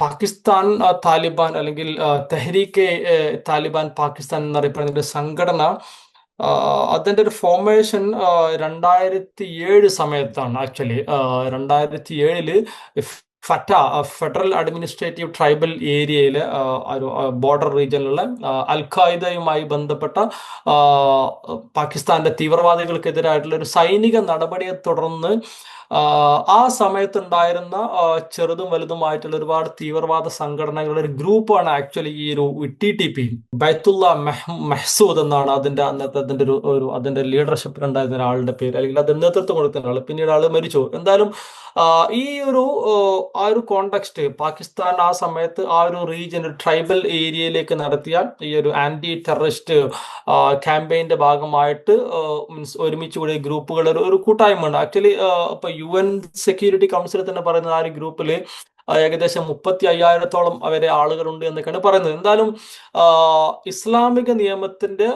പാകിസ്ഥാൻ താലിബാൻ അല്ലെങ്കിൽ തെഹ്രീക്കെ താലിബാൻ പാകിസ്ഥാൻ എന്നറിയപ്പെടുന്ന ഒരു സംഘടന അതിന്റെ ഒരു ഫോർമേഷൻ രണ്ടായിരത്തി ഏഴ് സമയത്താണ് ആക്ച്വലി രണ്ടായിരത്തി ഏഴിൽ ഫറ്റ ഫെഡറൽ അഡ്മിനിസ്ട്രേറ്റീവ് ട്രൈബൽ ഏരിയയിലെ ഒരു ബോർഡർ റീജിയനിലുള്ള അൽ ഖായിദയുമായി ബന്ധപ്പെട്ട പാകിസ്ഥാന്റെ തീവ്രവാദികൾക്കെതിരായിട്ടുള്ള ഒരു സൈനിക നടപടിയെ തുടർന്ന് ആ സമയത്തുണ്ടായിരുന്ന ചെറുതും വലുതുമായിട്ടുള്ള ഒരുപാട് തീവ്രവാദ സംഘടനകളുടെ ഒരു ഗ്രൂപ്പാണ് ആക്ച്വലി ഈ ഒരു T T P Baitullah Mehsud എന്നാണ് അതിന്റെ അന്നത്തെ അതിന്റെ ഒരു ഒരു അതിന്റെ ലീഡർഷിപ്പിൽ ഉണ്ടായിരുന്ന ഒരാളുടെ പേര് അല്ലെങ്കിൽ അത് നേതൃത്വം കൊടുക്കുന്ന ആൾ പിന്നീട് ആൾ മരിച്ചു എന്തായാലും ഈ ഒരു ആ ഒരു കോണ്ടക്സ്റ്റ് പാകിസ്ഥാൻ ആ സമയത്ത് ആ ഒരു റീജിയൻ ട്രൈബൽ ഏരിയയിലേക്ക് നടത്തിയ ഈ ഒരു ആന്റി ടെററിസ്റ്റ് ക്യാമ്പയിന്റെ ഭാഗമായിട്ട് മീൻസ് ഒരുമിച്ച് കൂടിയ ഗ്രൂപ്പുകൾ ഒരു കൂട്ടായ്മ ഉണ്ട്. ആക്ച്വലി ഇപ്പൊ യു എൻ സെക്യൂരിറ്റി കൗൺസിൽ തന്നെ പറയുന്നത് ആ ഒരു ഗ്രൂപ്പിൽ ഏകദേശം മുപ്പത്തി അയ്യായിരത്തോളം അവരെ ആളുകളുണ്ട് എന്നൊക്കെയാണ് പറയുന്നത്. എന്തായാലും ഇസ്ലാമിക നിയമത്തിന്റെ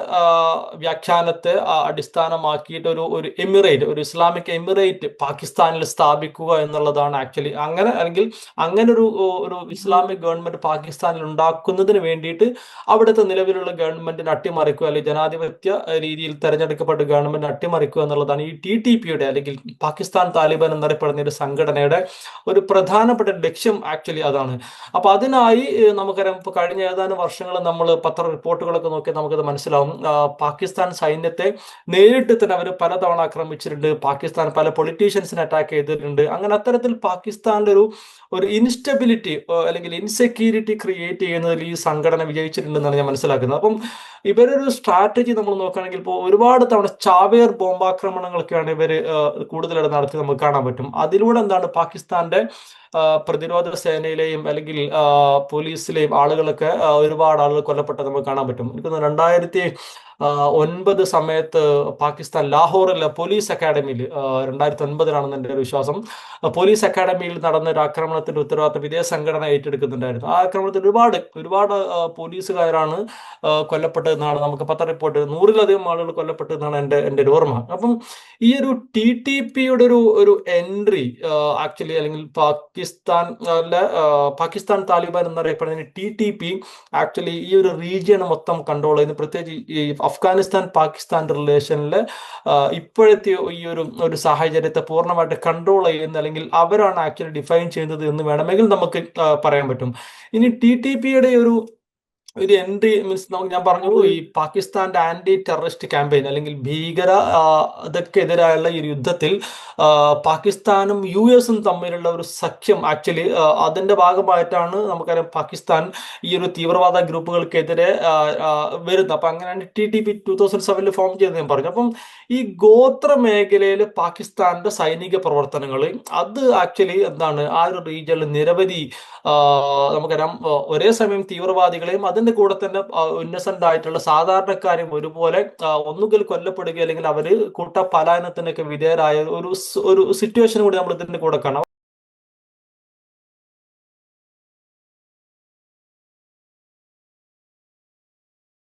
വ്യാഖ്യാനത്തെ അടിസ്ഥാനമാക്കിയിട്ട് ഒരു ഒരു എമിറേറ്റ് ഒരു ഇസ്ലാമിക് എമിറേറ്റ് പാകിസ്ഥാനിൽ സ്ഥാപിക്കുക എന്നുള്ളതാണ് ആക്ച്വലി. അങ്ങനെ അല്ലെങ്കിൽ അങ്ങനെ ഒരു ഒരു ഇസ്ലാമിക് ഗവൺമെന്റ് പാകിസ്ഥാനിൽ ഉണ്ടാക്കുന്നതിന് വേണ്ടിയിട്ട് അവിടുത്തെ നിലവിലുള്ള ഗവൺമെന്റിനെ അട്ടിമറിക്കുക അല്ലെങ്കിൽ ജനാധിപത്യ രീതിയിൽ തെരഞ്ഞെടുക്കപ്പെട്ട ഗവൺമെന്റ് അട്ടിമറിക്കുക എന്നുള്ളതാണ് ഈ ടി ടി പിയുടെ അല്ലെങ്കിൽ പാകിസ്ഥാൻ താലിബാൻ എന്നറിയപ്പെടുന്ന ഒരു സംഘടനയുടെ ഒരു പ്രധാനപ്പെട്ട ലക്ഷ്യം ആക്ച്വലി അതാണ്. അപ്പൊ അതിനായി നമുക്കറിയാം ഇപ്പൊ കഴിഞ്ഞ ഏതാനും വർഷങ്ങൾ നമ്മൾ പത്ര റിപ്പോർട്ടുകളൊക്കെ നോക്കി നമുക്കത് മനസ്സിലാവും. പാകിസ്ഥാൻ സൈന്യത്തെ നേരിട്ട് തന്നെ അവർ പലതവണ ആക്രമിച്ചിട്ടുണ്ട്. പാകിസ്ഥാൻ പല പൊളിറ്റീഷ്യൻസിനെ അറ്റാക്ക് ചെയ്തിട്ടുണ്ട്. അങ്ങനെ അത്തരത്തിൽ പാകിസ്ഥാന്റെ ഒരു ഒരു ഇൻസ്റ്റബിലിറ്റി അല്ലെങ്കിൽ ഇൻസെക്യൂരിറ്റി ക്രിയേറ്റ് ചെയ്യുന്നതിൽ ഈ സംഘടന വിജയിച്ചിട്ടുണ്ടെന്നാണ് ഞാൻ മനസ്സിലാക്കുന്നത്. അപ്പം ഇവരൊരു സ്ട്രാറ്റജി നമ്മൾ നോക്കുകയാണെങ്കിൽ ഇപ്പോൾ ഒരുപാട് തവണ ചാവേർ ബോംബാക്രമണങ്ങളൊക്കെയാണ് ഇവർ കൂടുതലായിട്ട് നടത്തി നമുക്ക് കാണാൻ പറ്റും. അതിലൂടെ എന്താണ് പാകിസ്ഥാന്റെ പ്രതിരോധ സേനയിലെയും അല്ലെങ്കിൽ പോലീസിലെയും ആളുകളൊക്കെ ഒരുപാട് ആളുകൾ കൊല്ലപ്പെട്ടത് നമുക്ക് കാണാൻ പറ്റും. എനിക്ക് രണ്ടായിരത്തി ഒൻപത് സമയത്ത് പാകിസ്ഥാൻ ലാഹോറിലെ പോലീസ് അക്കാഡമിയിൽ രണ്ടായിരത്തി ഒൻപതിലാണെന്ന് എന്റെ ഒരു വിശ്വാസം. പോലീസ് അക്കാഡമിയിൽ നടന്ന ഒരു ആക്രമണത്തിന്റെ ഉത്തരവാദിത്തം ഇതേ സംഘടന ഏറ്റെടുക്കുന്നുണ്ടായിരുന്നു. ആ ആക്രമണത്തിൽ ഒരുപാട് ഒരുപാട് പോലീസുകാരാണ് കൊല്ലപ്പെട്ടതെന്നാണ് നമുക്ക് പത്ര റിപ്പോർട്ട് നൂറിലധികം ആളുകൾ കൊല്ലപ്പെട്ടതെന്നാണ് എന്റെ എന്റെ ഒരു ഓർമ്മ. അപ്പം ഈ ഒരു ടി ടി പിയുടെ ഒരു ഒരു എൻട്രി ആക്ച്വലി അല്ലെങ്കിൽ പാകിസ്ഥാൻ പാകിസ്ഥാൻ താലിബാൻ എന്നറിയപ്പെടുന്ന ടി ടി പി ആക്ച്വലി ഈ ഒരു റീജിയൺ മൊത്തം കൺട്രോൾ ചെയ്യുന്നു. പ്രത്യേകിച്ച് ഈ അഫ്ഗാനിസ്ഥാൻ പാകിസ്ഥാൻ റിലേഷനിൽ ഇപ്പോഴത്തെ ഈ ഒരു ഒരു സാഹചര്യത്തെ പൂർണമായിട്ട് കൺട്രോൾ ചെയ്യുന്ന അല്ലെങ്കിൽ അവരാണ് ആക്ച്വലി ഡിഫൈൻ ചെയ്യുന്നത് എന്ന് വേണമെങ്കിൽ നമുക്ക് പറയാൻ പറ്റും. ഇനി ടി ടി പിയുടെ ഒരു ഒരു എൻട്രി മീൻസ് ഞാൻ പറഞ്ഞു ഈ പാകിസ്ഥാന്റെ ആന്റി ടെററിസ്റ്റ് ക്യാമ്പയിൻ അല്ലെങ്കിൽ ഭീകര ഇതൊക്കെതിരായുള്ള ഈ യുദ്ധത്തിൽ പാകിസ്ഥാനും യു എസും തമ്മിലുള്ള ഒരു സഖ്യം ആക്ച്വലി അതിന്റെ ഭാഗമായിട്ടാണ് നമുക്കറിയാം പാകിസ്ഥാൻ ഈ ഒരു തീവ്രവാദ ഗ്രൂപ്പുകൾക്കെതിരെ വരുന്നത്. അപ്പൊ അങ്ങനെയാണ് T T P two thousand സെവനിൽ ഫോം ചെയ്തത് ഞാൻ പറഞ്ഞു. അപ്പം ഈ ഗോത്ര മേഖലയിൽ പാകിസ്ഥാന്റെ സൈനിക പ്രവർത്തനങ്ങൾ അത് ആക്ച്വലി എന്താണ്? ആ ഒരു റീജിയനിൽ നിരവധി നമുക്കറിയാം ഒരേ സമയം തീവ്രവാദികളെയും അതിന്റെ കൂടെ തന്നെ ഇന്നസെന്റ് ആയിട്ടുള്ള സാധാരണക്കാരും ഒരുപോലെ ഒന്നുകിൽ കൊല്ലപ്പെടുക അല്ലെങ്കിൽ അവർ കൂട്ട പലായനത്തിനൊക്കെ വിധേയരായ ഒരു ഒരു സിറ്റുവേഷൻ കൂടി നമ്മൾ ഇതിന്റെ കൂടെ കാണാം.